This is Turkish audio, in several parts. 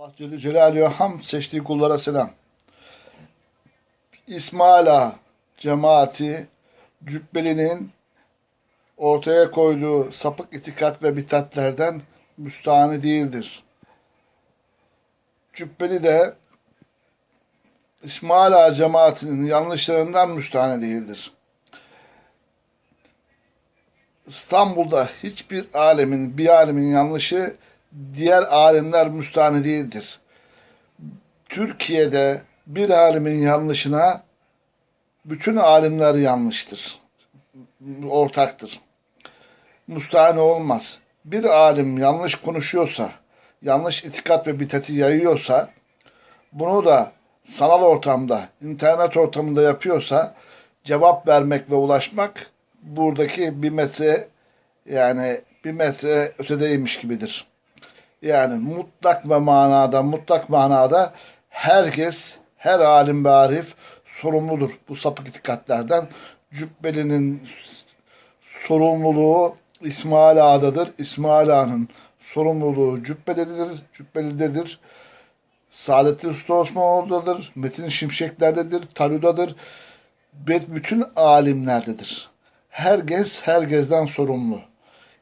Allah Celle Celaluhu'ya ham seçtiği kullara selam. İsmaila cemaati Cübbeli'nin ortaya koyduğu sapık itikat ve bitatlerden müstahane değildir. Cübbeli de İsmaila cemaatinin yanlışlarından müstahane değildir. İstanbul'da hiçbir alemin, bir alemin yanlışı diğer alimler müstahane değildir. Türkiye'de bir alimin yanlışına bütün alimler yanlıştır. Ortaktır. Müstahane olmaz. Bir alim yanlış konuşuyorsa, yanlış itikat ve bitati yayıyorsa, bunu da sanal ortamda, internet ortamında yapıyorsa cevap vermek ve ulaşmak buradaki bir metre yani bir metre ötedeymiş gibidir. Yani mutlak ve manada, mutlak manada herkes, her alim ve arif sorumludur bu sapık itikatlerden. Cübbeli'nin sorumluluğu İsmail Ağa'dadır. İsmail Ağa'nın sorumluluğu Cübbeli'dedir. Cübbeli'dedir. Saadettin Usta Osmanoğlu'dadır. Metin Şimşekler'dedir. Taluda'dır. Ve bütün alimlerdedir. Herkes herkesten sorumlu.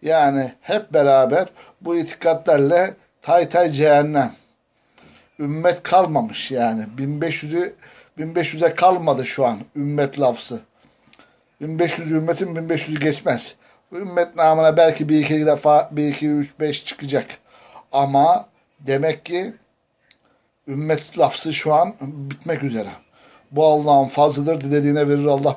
Yani hep beraber bu itikatlerle tay tay cehennem. Ümmet kalmamış yani. 1500'ü 1500'e kalmadı şu an ümmet lafzı. 1500 ümmetin 1500'ü geçmez. Ümmet namına belki bir iki defa bir iki üç beş çıkacak. Ama demek ki ümmet lafzı şu an bitmek üzere. Bu Allah'ın fazlıdır dilediğine verir Allah